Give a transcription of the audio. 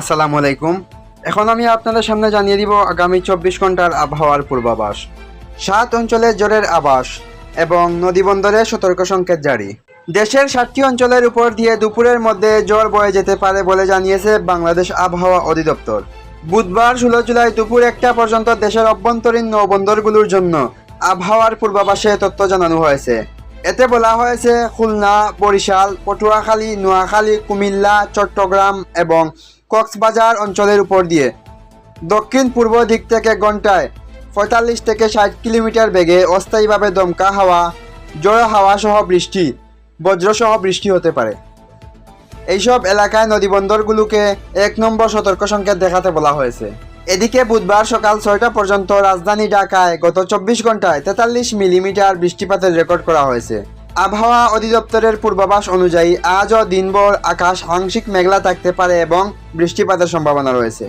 আসসালামু আলাইকুম। এখন আমি আপনাদের সামনে জানিয়ে দিব আগামী চব্বিশ ঘণ্টার আবহাওয়ার পূর্বাভাস। সাত অঞ্চলে জ্বরের আবাস এবং নদীবন্দরে সতর্ক সংকেত জারি। দেশের সাতটি অঞ্চলের উপর দিয়ে দুপুরের মধ্যে জ্বর বয়ে যেতে পারে বলে জানিয়েছে বাংলাদেশ আবহাওয়া অধিদপ্তর। বুধবার ষোলো জুলাই দুপুর একটা পর্যন্ত দেশের অভ্যন্তরীণ নৌবন্দরগুলোর জন্য আবহাওয়ার পূর্বাভাসে তথ্য জানানো হয়েছে। এতে বলা হয়েছে, খুলনা, বরিশাল, পটুয়াখালী, নোয়াখালী, কুমিল্লা, চট্টগ্রাম এবং কক্সবাজার অঞ্চলের উপর দিয়ে। দক্ষিণ পূর্ব দিক থেকে ঘন্টায় পঁয়তাল্লিশ থেকে ষাট কিলোমিটার বেগে অস্থায়ীভাবে দমকা হাওয়া, জোড়ো হাওয়া সহ বৃষ্টি, বজ্রসহ বৃষ্টি হতে পারে। এইসব এলাকায় নদীবন্দরগুলোকে এক নম্বর সতর্ক সংকেত দেখাতে বলা হয়েছে। এদিকে বুধবার সকাল ছয়টা পর্যন্ত রাজধানী ঢাকায় গত চব্বিশ ঘন্টায় তেতাল্লিশ মিলিমিটার বৃষ্টিপাতের রেকর্ড করা হয়েছে। আবহাওয়া অধিদপ্তরের পূর্বাভাস অনুযায়ী আজও দিনভর আকাশ আংশিক মেঘলা থাকতে পারে এবং বৃষ্টিপাতের সম্ভাবনা রয়েছে।